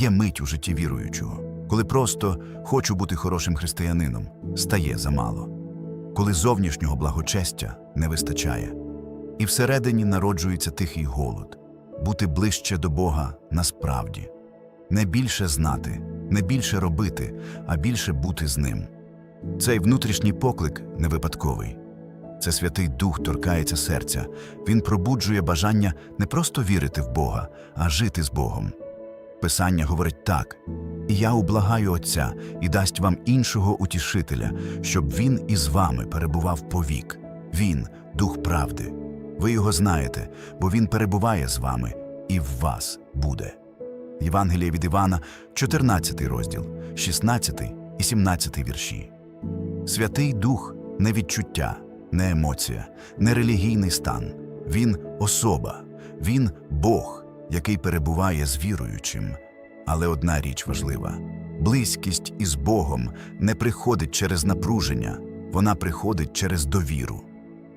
Є мить у житті віруючого, коли просто хочу бути хорошим християнином, стає замало, коли зовнішнього благочестя не вистачає, і всередині народжується тихий голод, бути ближче до Бога насправді, не більше знати, не більше робити, а більше бути з ним. Цей внутрішній поклик не випадковий. Це Святий Дух торкається серця. Він пробуджує бажання не просто вірити в Бога, а жити з Богом. Писання говорить так: і я ублагаю Отця і дасть вам іншого утішителя, щоб він із вами перебував повік. Він дух правди. Ви його знаєте, бо він перебуває з вами і в вас буде. Євангеліє від Івана, 14 розділ, 16 і 17 вірші. Святий Дух не відчуття, не емоція, не релігійний стан. Він особа, він Бог, який перебуває з віруючим. Але одна річ важлива: близькість із Богом не приходить через напруження, вона приходить через довіру.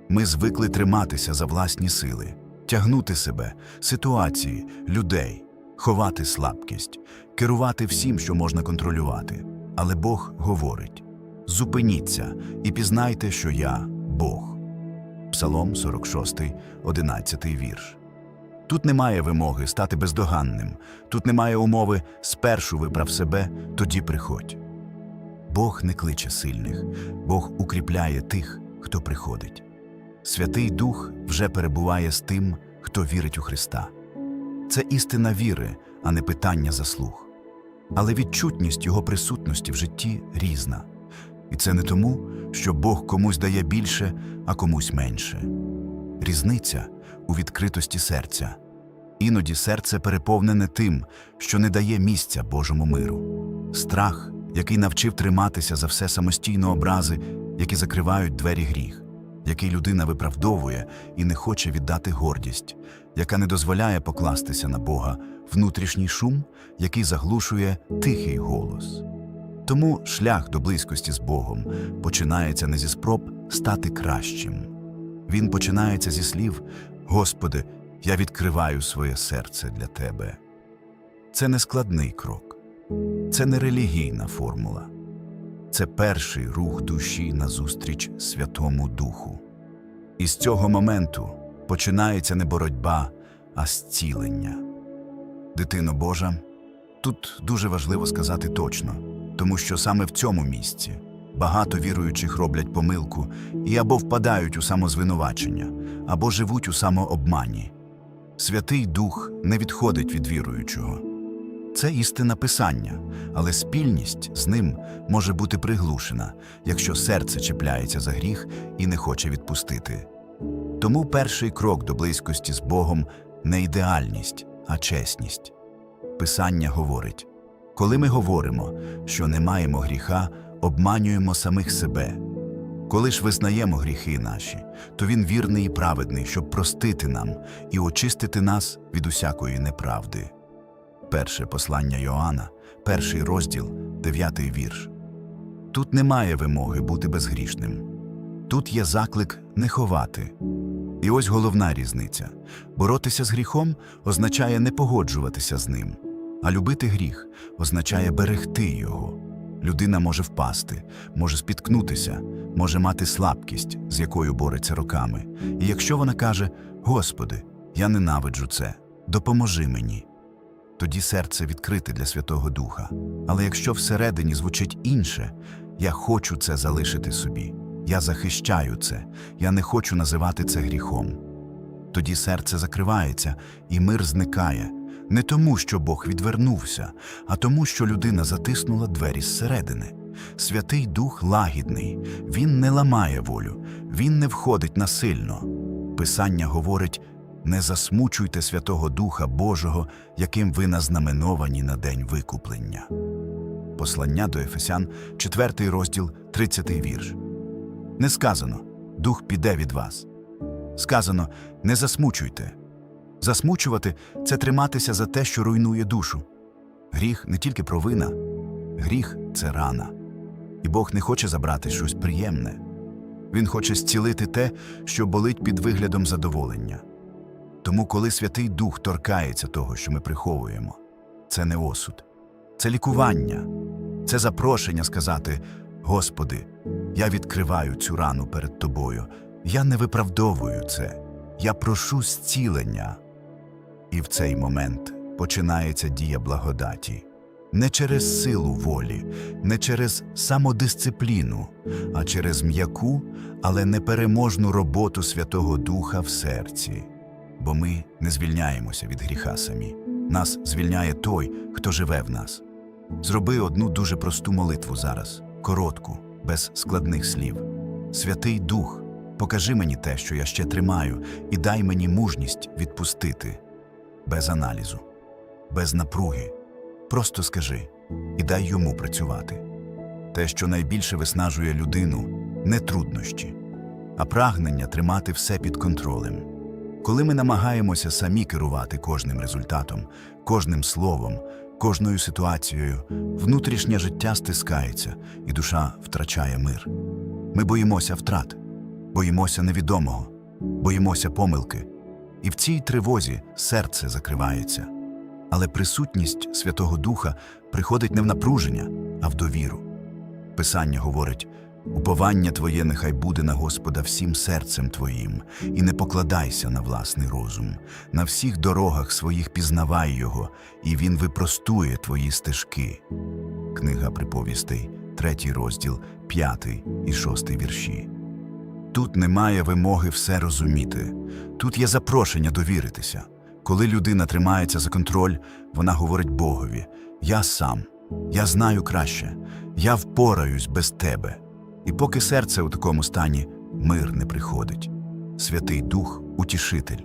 Ми звикли триматися за власні сили, тягнути себе, ситуації, людей, ховати слабкість, керувати всім, що можна контролювати. Але Бог говорить: зупиніться і пізнайте, що я Бог. Псалом 46, 11 вірш. Тут немає вимоги стати бездоганним, тут немає умови спершу виправ себе, тоді приходь. Бог не кличе сильних, Бог укріпляє тих, хто приходить. Святий Дух вже перебуває з тим, хто вірить у Христа. Це істина віри, а не питання заслуг. Але відчутність Його присутності в житті різна. І це не тому, що Бог комусь дає більше, а комусь менше. Різниця у відкритості серця. Іноді серце переповнене тим, що не дає місця Божому миру. Страх, який навчив триматися за все самостійно образи, які закривають двері гріх, який людина виправдовує і не хоче віддати гордість, яка не дозволяє покластися на Бога, внутрішній шум, який заглушує тихий голос. Тому шлях до близькості з Богом починається не зі спроб стати кращим. Він починається зі слів Господи, я відкриваю своє серце для Тебе. Це не складний крок, це не релігійна формула, це перший рух душі назустріч Святому Духу. І з цього моменту починається не боротьба, а зцілення. Дитино Божа, тут дуже важливо сказати точно, тому що саме в цьому місці багато віруючих роблять помилку і або впадають у самозвинувачення, або живуть у самообмані. Святий Дух не відходить від віруючого. Це істина Писання, але спільність з ним може бути приглушена, якщо серце чіпляється за гріх і не хоче відпустити. Тому перший крок до близькості з Богом не ідеальність, а чесність. Писання говорить: коли ми говоримо, що не маємо гріха, обманюємо самих себе. Коли ж визнаємо гріхи наші, то Він вірний і праведний, щоб простити нам і очистити нас від усякої неправди. Перше послання Йоанна, перший розділ, дев'ятий вірш. Тут немає вимоги бути безгрішним. Тут є заклик не ховати. І ось головна різниця боротися з гріхом означає не погоджуватися з ним, а любити гріх означає берегти його. Людина може впасти, може спіткнутися, може мати слабкість, з якою бореться роками. І якщо вона каже: Господи, я ненавиджу це, допоможи мені. Тоді серце відкрите для Святого Духа. Але якщо всередині звучить інше, я хочу це залишити собі, я захищаю це, я не хочу називати це гріхом. Тоді серце закривається, і мир зникає не тому, що Бог відвернувся, а тому, що людина затиснула двері зсередини. Святий Дух лагідний, він не ламає волю, він не входить насильно. Писання говорить: не засмучуйте Святого Духа Божого, яким ви назнаменовані на день викуплення. Послання до Ефесян, 4 розділ, 30 вірш. Не сказано Дух піде від вас. Сказано не засмучуйте. Засмучувати це триматися за те, що руйнує душу. Гріх не тільки провина, гріх це рана. І Бог не хоче забрати щось приємне. Він хоче зцілити те, що болить під виглядом задоволення. Тому, коли Святий Дух торкається того, що ми приховуємо, це не осуд, це лікування, це запрошення сказати: Господи, я відкриваю цю рану перед Тобою, я не виправдовую це, я прошу зцілення. І в цей момент починається дія благодаті. Не через силу волі, не через самодисципліну, а через м'яку, але непереможну роботу Святого Духа в серці. Бо ми не звільняємося від гріха самі. Нас звільняє той, хто живе в нас. Зроби одну дуже просту молитву зараз, коротку, без складних слів. Святий Дух, покажи мені те, що я ще тримаю, і дай мені мужність відпустити, без аналізу, без напруги. Просто скажи і дай йому працювати. Те, що найбільше виснажує людину, не труднощі, а прагнення тримати все під контролем. Коли ми намагаємося самі керувати кожним результатом, кожним словом, кожною ситуацією, внутрішнє життя стискається, і душа втрачає мир. Ми боїмося втрат, боїмося невідомого, боїмося помилки, і в цій тривозі серце закривається. Але присутність Святого Духа приходить не в напруження, а в довіру. Писання говорить: уповання твоє нехай буде на Господа всім серцем твоїм, і не покладайся на власний розум. На всіх дорогах своїх пізнавай Його, і Він випростує твої стежки. Книга приповістей, третій розділ, п'ятий і шостий вірші. Тут немає вимоги все розуміти. Тут є запрошення довіритися. Коли людина тримається за контроль, вона говорить Богові: Я сам, я знаю краще, я впораюсь без тебе. І поки серце у такому стані, мир не приходить. Святий Дух утішитель.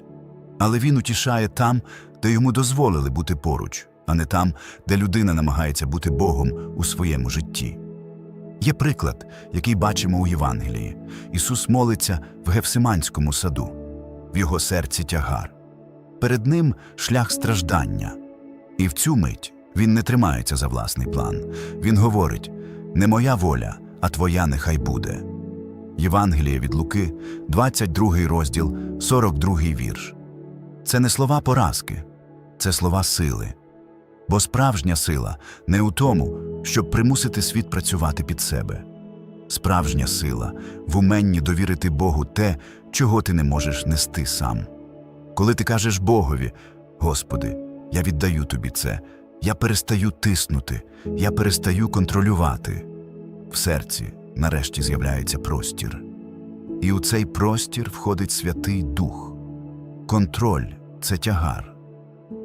Але він утішає там, де йому дозволили бути поруч, а не там, де людина намагається бути Богом у своєму житті. Є приклад, який бачимо у Євангелії. Ісус молиться в Гефсиманському саду, в його серці тягар. Перед ним шлях страждання. І в цю мить він не тримається за власний план. Він говорить: не моя воля, а твоя нехай буде. Євангеліє від Луки, 22 розділ, 42 вірш. Це не слова поразки, це слова сили. Бо справжня сила не у тому, щоб примусити світ працювати під себе. Справжня сила в уменні довірити Богу те, чого ти не можеш нести сам. Коли ти кажеш Богові, Господи, я віддаю тобі це, я перестаю тиснути, я перестаю контролювати. В серці нарешті з'являється простір. І у цей простір входить Святий Дух. Контроль це тягар,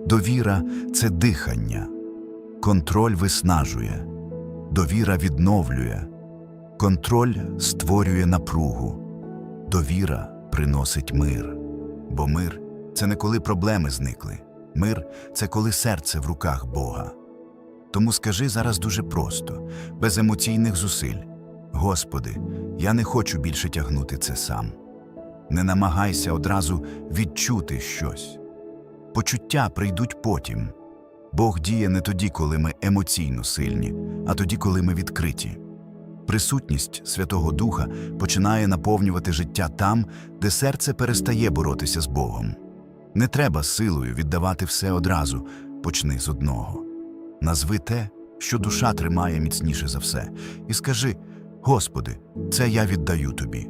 довіра це дихання, контроль виснажує, довіра відновлює, контроль створює напругу, довіра приносить мир. Бо мир це не коли проблеми зникли. Мир це коли серце в руках Бога. Тому скажи зараз дуже просто, без емоційних зусиль: Господи, я не хочу більше тягнути це сам. Не намагайся одразу відчути щось. Почуття прийдуть потім. Бог діє не тоді, коли ми емоційно сильні, а тоді, коли ми відкриті. Присутність Святого Духа починає наповнювати життя там, де серце перестає боротися з Богом. Не треба силою віддавати все одразу, почни з одного. Назви те, що душа тримає міцніше за все, і скажи: Господи, це я віддаю тобі.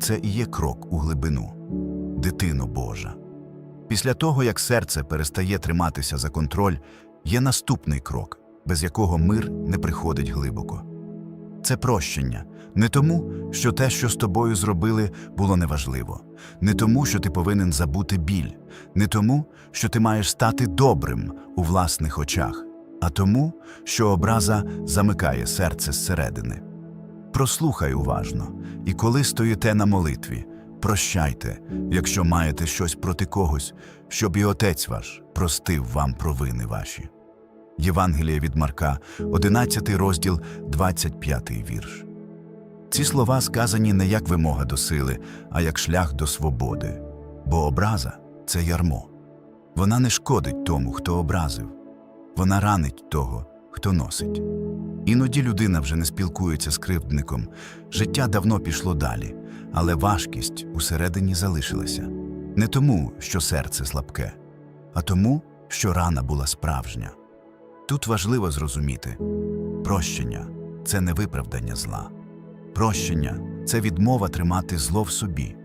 Це і є крок у глибину, дитино Божа. Після того, як серце перестає триматися за контроль, є наступний крок, без якого мир не приходить глибоко. Це прощення. Не тому, що те, що з тобою зробили, було неважливо, не тому, що ти повинен забути біль, не тому, що ти маєш стати добрим у власних очах, а тому, що образа замикає серце зсередини. Прослухай уважно, і коли стоїте на молитві, прощайте, якщо маєте щось проти когось, щоб і Отець ваш простив вам провини ваші. Євангеліє від Марка, 11 розділ, 25 вірш. Ці слова сказані не як вимога до сили, а як шлях до свободи. Бо образа це ярмо. Вона не шкодить тому, хто образив, вона ранить того, хто носить. Іноді людина вже не спілкується з кривдником, життя давно пішло далі, але важкість усередині залишилася. Не тому, що серце слабке, а тому, що рана була справжня. Тут важливо зрозуміти прощення це не виправдання зла. Прощення це відмова тримати зло в собі,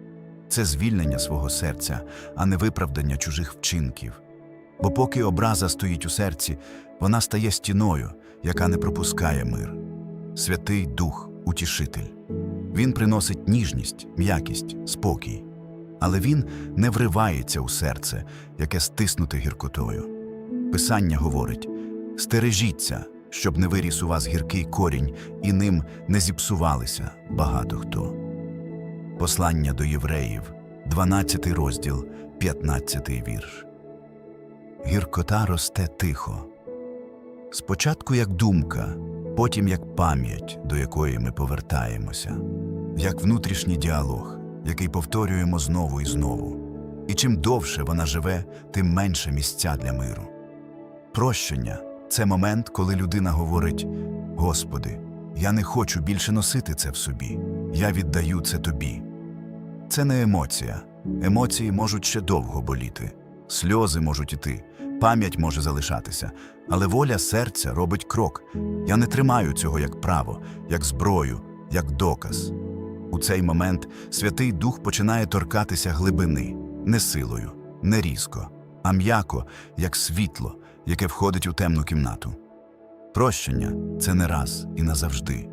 це звільнення свого серця, а не виправдання чужих вчинків. Бо поки образа стоїть у серці, вона стає стіною, яка не пропускає мир. Святий Дух утішитель. Він приносить ніжність, м'якість, спокій. Але він не вривається у серце, яке стиснуте гіркотою. Писання говорить: стережіться, щоб не виріс у вас гіркий корінь, і ним не зіпсувалися багато хто. Послання до євреїв, 12 розділ, 15 вірш. Гіркота росте тихо. Спочатку як думка, потім як пам'ять, до якої ми повертаємося, як внутрішній діалог, який повторюємо знову і знову. І чим довше вона живе, тим менше місця для миру. Прощення це момент, коли людина говорить: Господи, я не хочу більше носити це в собі, я віддаю це тобі. Це не емоція. Емоції можуть ще довго боліти, сльози можуть іти, пам'ять може залишатися, але воля серця робить крок. Я не тримаю цього як право, як зброю, як доказ. У цей момент Святий Дух починає торкатися глибини, не силою, не різко, а м'яко, як світло, яке входить у темну кімнату. Прощення це не раз і назавжди.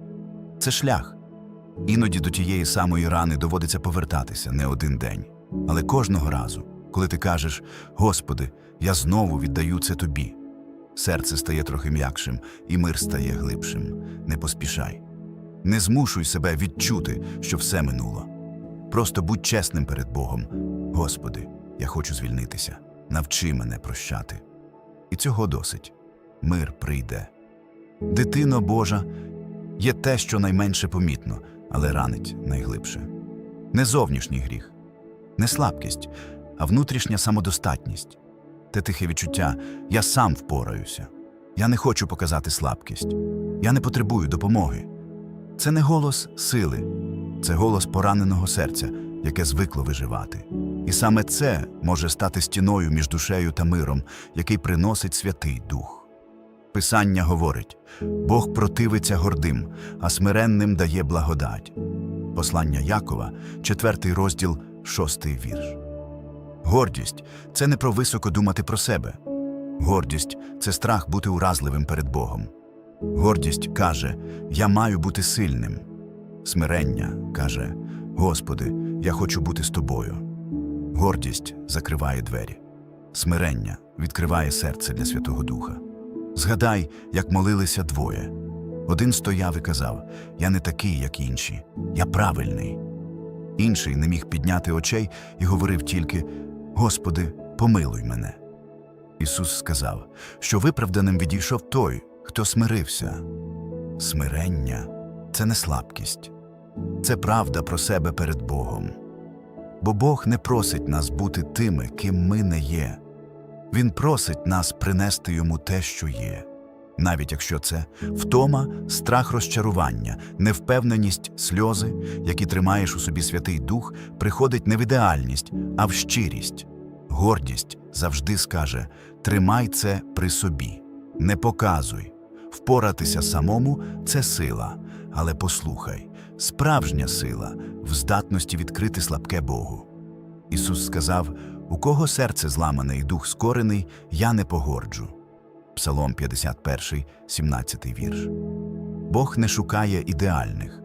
Це шлях. Іноді до тієї самої рани доводиться повертатися не один день. Але кожного разу, коли ти кажеш Господи, я знову віддаю це тобі, серце стає трохи м'якшим, і мир стає глибшим. Не поспішай. Не змушуй себе відчути, що все минуло. Просто будь чесним перед Богом. Господи, я хочу звільнитися. Навчи мене прощати. І цього досить. Мир прийде. Дитино Божа є те, що найменше помітно, але ранить найглибше. Не зовнішній гріх, не слабкість, а внутрішня самодостатність. Те тихе відчуття я сам впораюся. Я не хочу показати слабкість. Я не потребую допомоги. Це не голос сили, це голос пораненого серця, яке звикло виживати. І саме це може стати стіною між душею та миром, який приносить Святий Дух. Писання говорить: Бог противиться гордим, а смиренним дає благодать. Послання Якова, 4 розділ, 6 вірш. Гордість це не про високо думати про себе. Гордість це страх бути уразливим перед Богом. Гордість каже: Я маю бути сильним. Смирення каже: Господи, я хочу бути з тобою. Гордість закриває двері. Смирення відкриває серце для Святого Духа. Згадай, як молилися двоє. Один стояв і казав: Я не такий, як інші, я правильний. Інший не міг підняти очей і говорив тільки: Господи, помилуй мене. Ісус сказав, що виправданим відійшов той, хто смирився. Смирення це не слабкість, це правда про себе перед Богом. Бо Бог не просить нас бути тими, ким ми не є. Він просить нас принести йому те, що є, навіть якщо це втома, страх розчарування, невпевненість, сльози, які тримаєш у собі Святий Дух, приходить не в ідеальність, а в щирість. Гордість завжди скаже: тримай це при собі, не показуй. Впоратися самому це сила, але послухай, справжня сила в здатності відкрити слабке Богу. Ісус сказав: У кого серце зламане і дух скорений, я не погорджу. Псалом 51, 17 вірш. Бог не шукає ідеальних,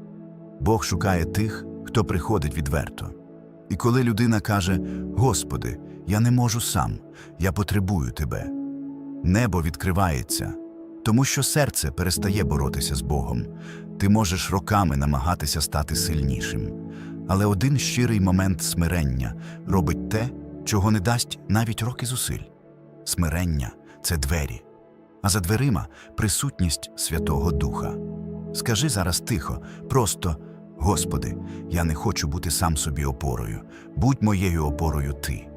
Бог шукає тих, хто приходить відверто. І коли людина каже: Господи, я не можу сам, я потребую Тебе, небо відкривається, тому що серце перестає боротися з Богом. Ти можеш роками намагатися стати сильнішим. Але один щирий момент смирення робить те, чого не дасть навіть роки зусиль. Смирення це двері, а за дверима присутність Святого Духа. Скажи зараз тихо, просто Господи, я не хочу бути сам собі опорою, будь моєю опорою Ти.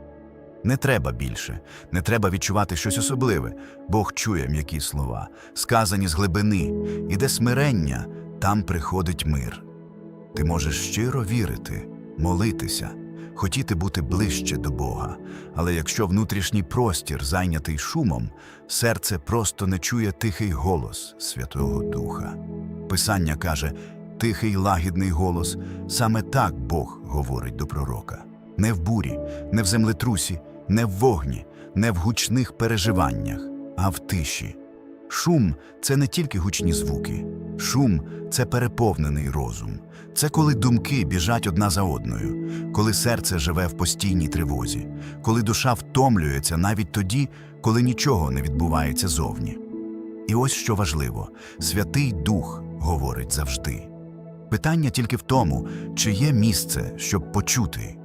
Не треба більше, не треба відчувати щось особливе. Бог чує м'які слова, сказані з глибини, і де смирення, там приходить мир. Ти можеш щиро вірити, молитися, хотіти бути ближче до Бога. Але якщо внутрішній простір зайнятий шумом, серце просто не чує тихий голос Святого Духа. Писання каже, тихий лагідний голос, саме так Бог говорить до пророка. Не в бурі, не в землетрусі, не в вогні, не в гучних переживаннях, а в тиші. Шум це не тільки гучні звуки. Шум це переповнений розум. Це коли думки біжать одна за одною, коли серце живе в постійній тривозі, коли душа втомлюється навіть тоді, коли нічого не відбувається зовні. І ось що важливо: Святий Дух говорить завжди. Питання тільки в тому, чи є місце, щоб почути.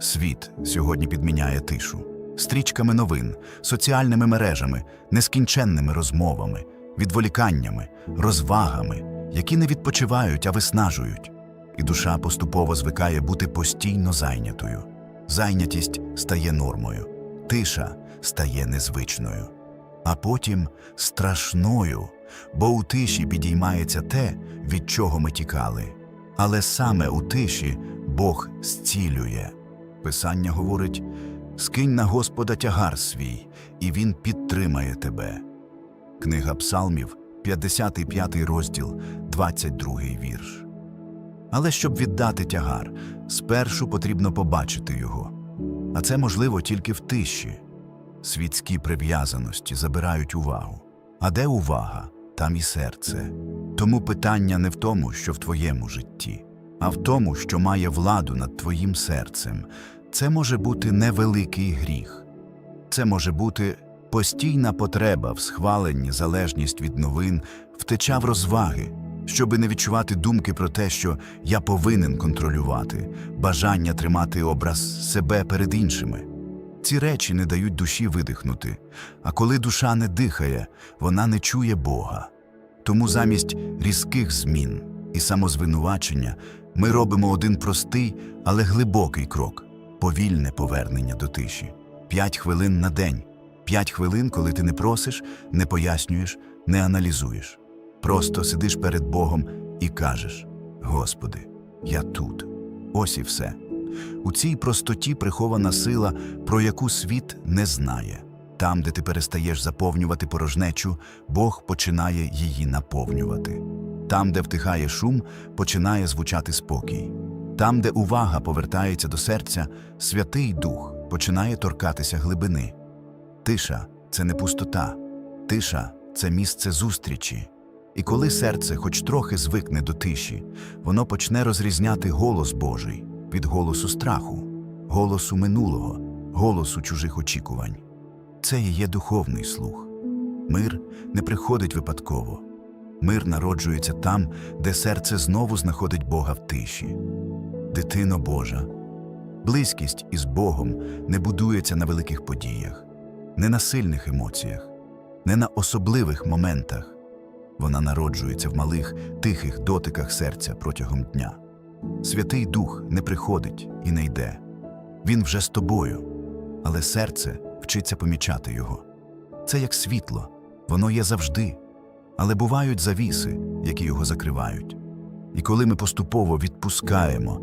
Світ сьогодні підміняє тишу стрічками новин, соціальними мережами, нескінченними розмовами, відволіканнями, розвагами, які не відпочивають, а виснажують. І душа поступово звикає бути постійно зайнятою. Зайнятість стає нормою, тиша стає незвичною, а потім страшною, бо у тиші підіймається те, від чого ми тікали. Але саме у тиші Бог зцілює. Писання говорить: скинь на Господа тягар свій, і Він підтримає тебе. Книга Псалмів, 55 розділ, 22 вірш. Але щоб віддати тягар, спершу потрібно побачити його. А це можливо тільки в тиші. Світські прив'язаності забирають увагу. А де увага, там і серце. Тому питання не в тому, що в твоєму житті, а в тому, що має владу над твоїм серцем. Це може бути невеликий гріх. Це може бути постійна потреба в схваленні, залежність від новин, втеча в розваги, щоби не відчувати думки про те, що я повинен контролювати, бажання тримати образ себе перед іншими. Ці речі не дають душі видихнути, а коли душа не дихає, вона не чує Бога. Тому замість різких змін і самозвинувачення ми робимо один простий, але глибокий крок повільне повернення до тиші. П'ять хвилин на день, п'ять хвилин, коли ти не просиш, не пояснюєш, не аналізуєш. Просто сидиш перед Богом і кажеш: Господи, я тут. Ось і все. У цій простоті прихована сила, про яку світ не знає. Там, де ти перестаєш заповнювати порожнечу, Бог починає її наповнювати. Там, де втихає шум, починає звучати спокій. Там, де увага повертається до серця, Святий Дух починає торкатися глибини. Тиша це не пустота, тиша це місце зустрічі. І коли серце хоч трохи звикне до тиші, воно почне розрізняти голос Божий від голосу страху, голосу минулого, голосу чужих очікувань. Це і є духовний слух. Мир не приходить випадково. Мир народжується там, де серце знову знаходить Бога в тиші. Дитино Божа, близькість із Богом не будується на великих подіях, не на сильних емоціях, не на особливих моментах. Вона народжується в малих, тихих дотиках серця протягом дня. Святий Дух не приходить і не йде. Він вже з тобою, але серце вчиться помічати його. Це як світло, воно є завжди, але бувають завіси, які його закривають. І коли ми поступово відпускаємо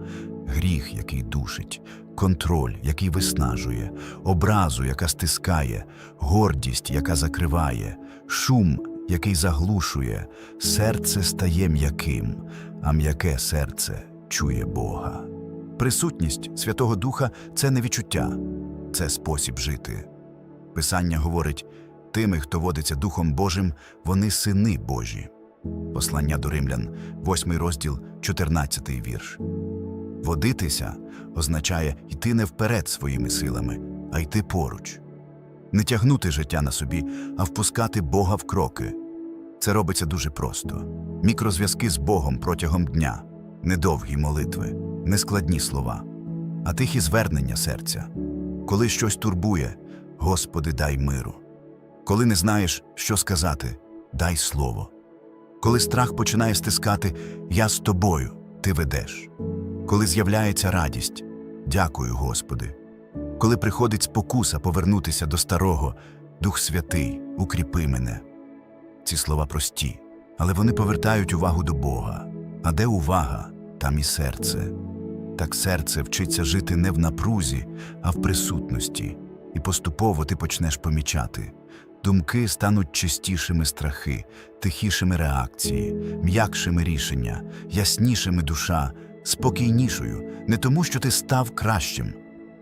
гріх, який душить, контроль, який виснажує, образу, яка стискає, гордість, яка закриває, шум, який заглушує, серце стає м'яким, а м'яке серце чує Бога. Присутність Святого Духа це не відчуття, це спосіб жити. Писання говорить: тими, хто водиться Духом Божим, вони сини Божі. Послання до римлян, 8 розділ, 14 вірш. Водитися означає йти не вперед своїми силами, а йти поруч. Не тягнути життя на собі, а впускати Бога в кроки. Це робиться дуже просто. Мікрозв'язки з Богом протягом дня, недовгі молитви, нескладні слова, а тихі звернення серця. Коли щось турбує, Господи, дай миру. Коли не знаєш, що сказати, дай слово. Коли страх починає стискати, я з тобою, ти ведеш. Коли з'являється радість, дякую, Господи. Коли приходить спокуса повернутися до старого, Дух Святий, укріпи мене. Ці слова прості, але вони повертають увагу до Бога. А де увага, там і серце. Так серце вчиться жити не в напрузі, а в присутності, і поступово ти почнеш помічати. Думки стануть чистішими страхи, тихішими реакції, м'якшими рішення, яснішими душа, спокійнішою, не тому, що ти став кращим,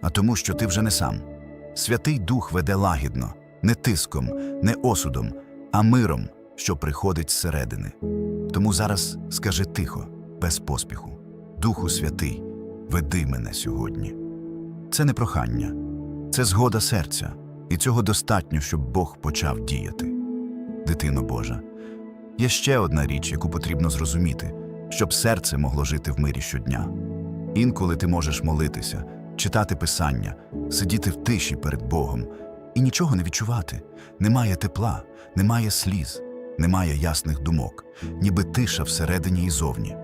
а тому, що ти вже не сам. Святий Дух веде лагідно, не тиском, не осудом, а миром, що приходить зсередини. Тому зараз скажи тихо, без поспіху. Духу Святий, веди мене сьогодні. Це не прохання, це згода серця, і цього достатньо, щоб Бог почав діяти. Дитино Божа, є ще одна річ, яку потрібно зрозуміти, щоб серце могло жити в мирі щодня. Інколи ти можеш молитися, читати писання, сидіти в тиші перед Богом і нічого не відчувати. Немає тепла, немає сліз, немає ясних думок, ніби тиша всередині і зовні.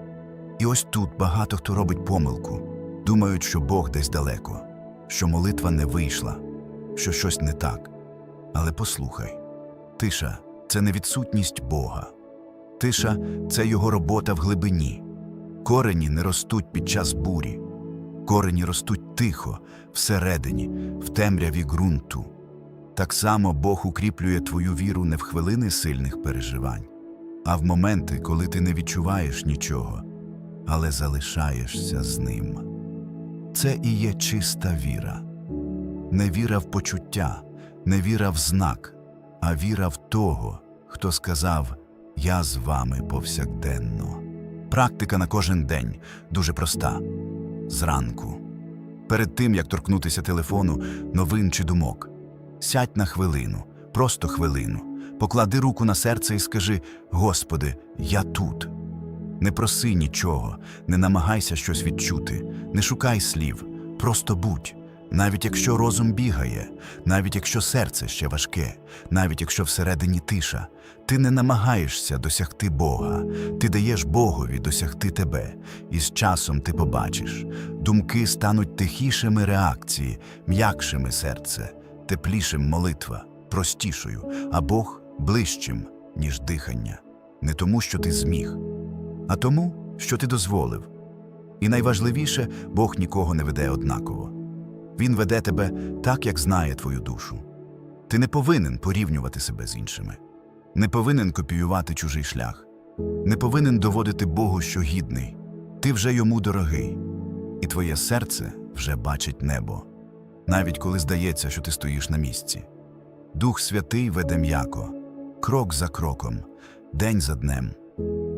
І ось тут багато хто робить помилку, думають, що Бог десь далеко, що молитва не вийшла, що щось не так. Але послухай, тиша це не відсутність Бога. Тиша це його робота в глибині. Корені не ростуть під час бурі. Корені ростуть тихо, всередині, в темряві ґрунту. Так само Бог укріплює твою віру не в хвилини сильних переживань, а в моменти, коли ти не відчуваєш нічого, але залишаєшся з ним. Це і є чиста віра. Не віра в почуття, не віра в знак, а віра в того, хто сказав Я з вами повсякденно. Практика на кожен день дуже проста зранку. Перед тим, як торкнутися телефону, новин чи думок. Сядь на хвилину, просто хвилину. Поклади руку на серце і скажи: Господи, я тут. Не проси нічого, не намагайся щось відчути, не шукай слів, просто будь. Навіть якщо розум бігає, навіть якщо серце ще важке, навіть якщо всередині тиша, ти не намагаєшся досягти Бога, ти даєш Богові досягти тебе, і з часом ти побачиш. Думки стануть тихішими реакції, м'якшими серце, теплішим молитва, простішою, а Бог ближчим, ніж дихання. Не тому, що ти зміг, а тому, що ти дозволив. І найважливіше, Бог нікого не веде однаково. Він веде тебе так, як знає твою душу. Ти не повинен порівнювати себе з іншими, не повинен копіювати чужий шлях, не повинен доводити Богу, що гідний. Ти вже йому дорогий, і твоє серце вже бачить небо, навіть коли здається, що ти стоїш на місці. Дух Святий веде м'яко, крок за кроком, день за днем.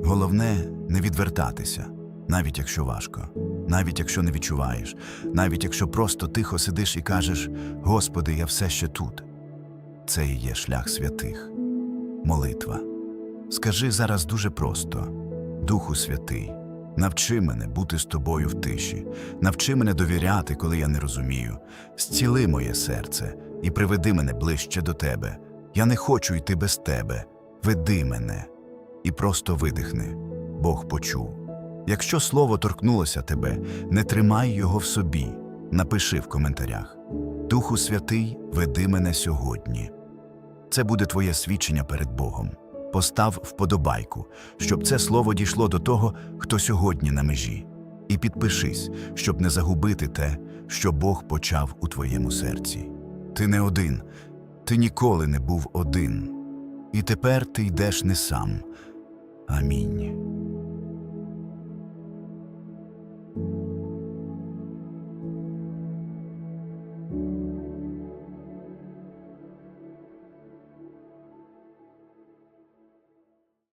Головне не відвертатися, навіть якщо важко, навіть якщо не відчуваєш, навіть якщо просто тихо сидиш і кажеш: Господи, я все ще тут. Це і є шлях святих. Молитва. Скажи зараз дуже просто: Духу Святий, навчи мене бути з тобою в тиші, навчи мене довіряти, коли я не розумію. Зціли моє серце і приведи мене ближче до тебе. Я не хочу йти без тебе. Веди мене. І просто видихни. Бог почув. Якщо слово торкнулося тебе, не тримай його в собі. Напиши в коментарях. Духу Святий, веди мене сьогодні. Це буде твоє свідчення перед Богом. Постав вподобайку, щоб це слово дійшло до того, хто сьогодні на межі. І підпишись, щоб не загубити те, що Бог почав у твоєму серці. Ти не один, ти ніколи не був один. І тепер ти йдеш не сам. Амінь.